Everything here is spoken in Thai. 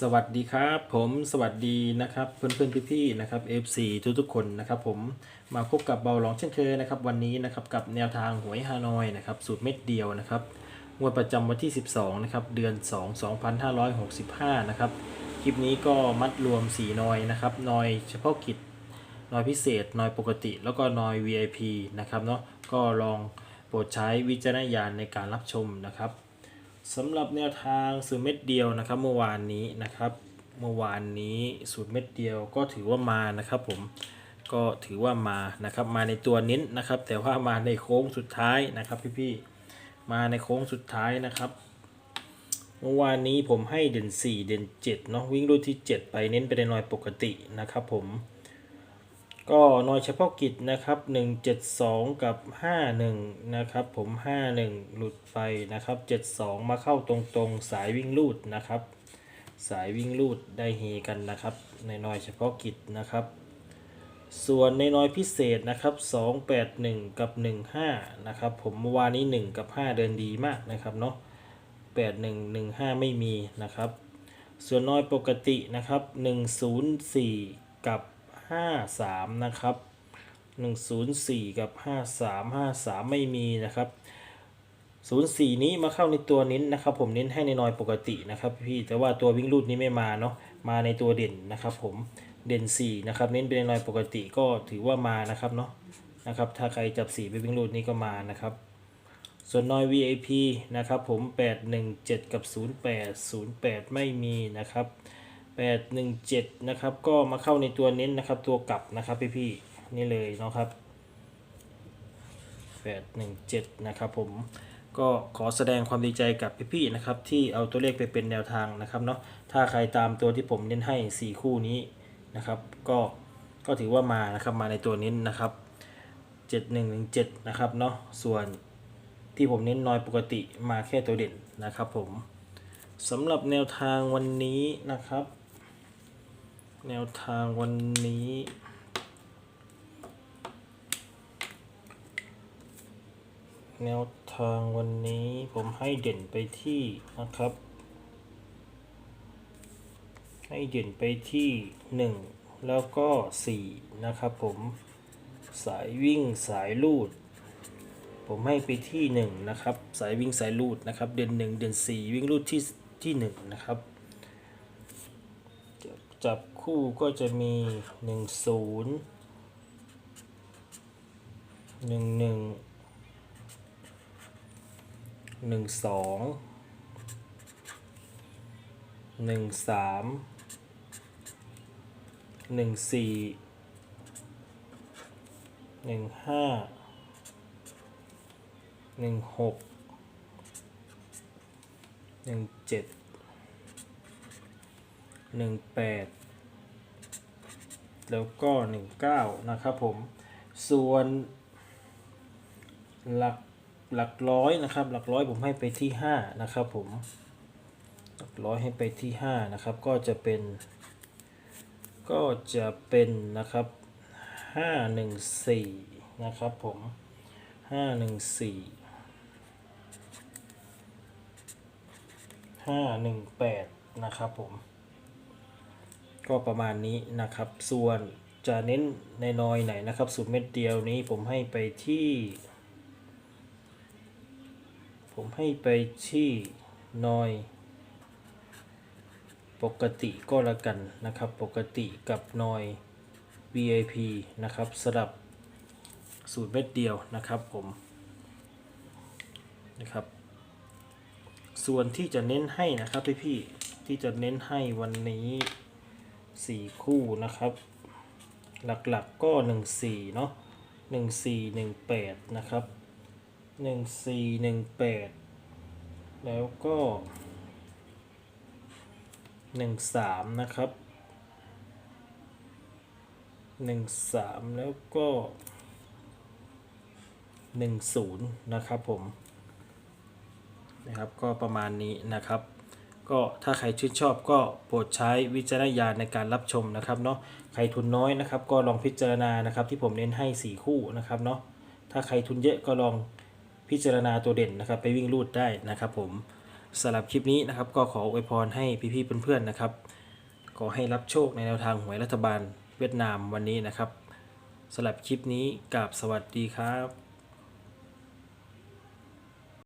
สวัสดีครับ ผมสวัสดีนะครับเพื่อนๆพี่ๆนะครับ FC ทุกๆคนนะครับผมมาพบกับเบาหลองเช่นเคยนะครับวันนี้นะครับกับแนวทางหวยฮานอยนะครับสูตรเม็ดเดียวนะครับงวดประจำวันที่ 12นะครับเดือน 2 2565นะครับคลิปนี้ก็มัดรวม 4 นอยนะครับนอยเฉพาะกิจนอยพิเศษนอยปกติ แล้วก็นอย VIP นะครับเนาะก็ลองโปรดใช้วิจารณญาณในการรับชมนะครับ สำหรับแนวทางสูตรเม็ดเดียวนะครับ เมื่อวานนี้นะครับ เมื่อวานนี้สูตรเม็ดเดียวก็ถือว่ามานะครับ ผมก็ถือว่ามานะครับมาในตัวเน้นนะครับ แต่ว่ามาในโค้งสุดท้ายนะครับ พี่ๆมาในโค้งสุดท้ายนะครับ เมื่อวานนี้ผมให้เด่น 4 เด่น7เนาะวิ่งรูดที่ 7 ไปเน้นไปในหน่วยปกตินะครับ ผม ก็นอยเฉพาะกิจนะครับ 172 กับ 51 นะครับ ผม 51 หลุดไปนะครับ 72 มาเข้าตรงๆ สายวิ่งลูดนะครับ สายวิ่งลูดได้เฮกันนะครับ ในนอยเฉพาะกิจนะครับ ส่วนในน้อยพิเศษนะครับ 281 กับ 15 นะครับ ผมเมื่อวานนี้ 1 กับ 5 เดินดีมากนะครับเนาะ 81 15 ไม่มีนะครับ ส่วนน้อยปกตินะครับ 104 กับ 53 นะครับ 104 กับ 53 53 ไม่มีนะครับ 04 นี้มาเข้าในตัวเน้นนะครับ ผมเน้นให้ในน้อยปกตินะครับ พี่แต่ว่าตัววิ่งรูดนี้ไม่มาเนาะมาในตัวเด่นนะครับ ผมเด่น 4 นะครับ เน้นเป็นในน้อยปกติก็ถือว่ามานะครับเนาะนะครับถ้าใครจับ4ไปวิ่งรูดนี้ก็มานะครับส่วนน้อย VIP นะครับผม 817 กับ 08 08 ไม่มีนะครับ 817 นะครับ ก็มาเข้าในตัวเน้นนะครับ ตัวกลับนะครับพี่ๆนี่เลยเนาะครับ 817 นะครับผมก็ขอแสดงความดีใจกับพี่ๆนะครับที่เอาตัวเลขไปเป็นแนวทางนะครับเนาะถ้าใครตามตัวที่ผมเน้นให้ 4 คู่นี้นะครับ ก็ก็ถือว่ามานะครับมาในตัวเน้นนะครับ 7117 นะครับเนาะส่วนที่ผมเน้นน้อยปกติมาแค่ตัวเด่นนะครับผมสำหรับแนวทางวันนี้นะครับ แนวทางวันนี้ แนวทางวันนี้ผมให้เด่นไปที่นะครับ ให้เด่นไปที่ 1 แล้วก็ 4 นะครับผมสายวิ่งสายลูด ผมให้ไปที่ 1 นะครับ สายวิ่งสายลูดนะครับ เด่น1 เด่น4 วิ่งลูดที่ที่ 1 นะครับ จับคู่ก็จะมี1 0 1 1หนึ่งสองหนึ่งสามหนึ่งสี่หนึ่งห้าหนึ่งหกหนึ่งเจ็ด หนึ่งแปดแล้วก็หนึ่งเก้านะครับผม ส่วนหลักหลักร้อยนะครับ หลักร้อยผมให้ไปที่ห้านะครับผม หลักร้อยให้ไปที่ห้านะครับ ก็จะเป็น ก็จะเป็นนะครับห้าหนึ่งสี่นะครับผมห้าหนึ่งสี่ห้าหนึ่งแปดนะครับผม ก็ประมาณนี้นะครับ ส่วนจะเน้นในนอยไหนนะครับสูตรเม็ดเดียวนี้ผมให้ไปที่ ผมให้ไปที่นอย ปกติก็แล้วกันนะครับ ปกติกับนอย VIP นะครับสำหรับสูตรเม็ดเดียวนะครับผมนะครับ ส่วนที่จะเน้นให้นะครับพี่ๆที่จะเน้นให้วันนี้ 4คู่นะครับ หลักๆก็14เนาะ14 18นะครับหนึ่งสี่หนึ่งแปดแล้วก็หนึ่งสามนะครับหนึ่งสามแล้วก็หนึ่งศูนย์นะครับผมนะครับก็ประมาณนี้นะครับ ก็ถ้าใครชื่นชอบก็โปรดใช้วิจารณญาณในการรับชมนะครับเนาะใครทุนน้อยนะครับ ก็ลองพิจารณานะครับที่ผมเน้นให้ 4 คู่นะครับเนาะถ้าใครทุนเยอะก็ลองพิจารณาตัวเด่นนะครับ ไปวิ่งรูดได้นะครับ ผมสำหรับคลิปนี้นะครับ ก็ขออวยพรให้พี่ๆเพื่อนๆนะครับขอให้รับโชคในแนวทางหวยรัฐบาลเวียดนามวันนี้นะครับสำหรับคลิปนี้กับสวัสดีครับ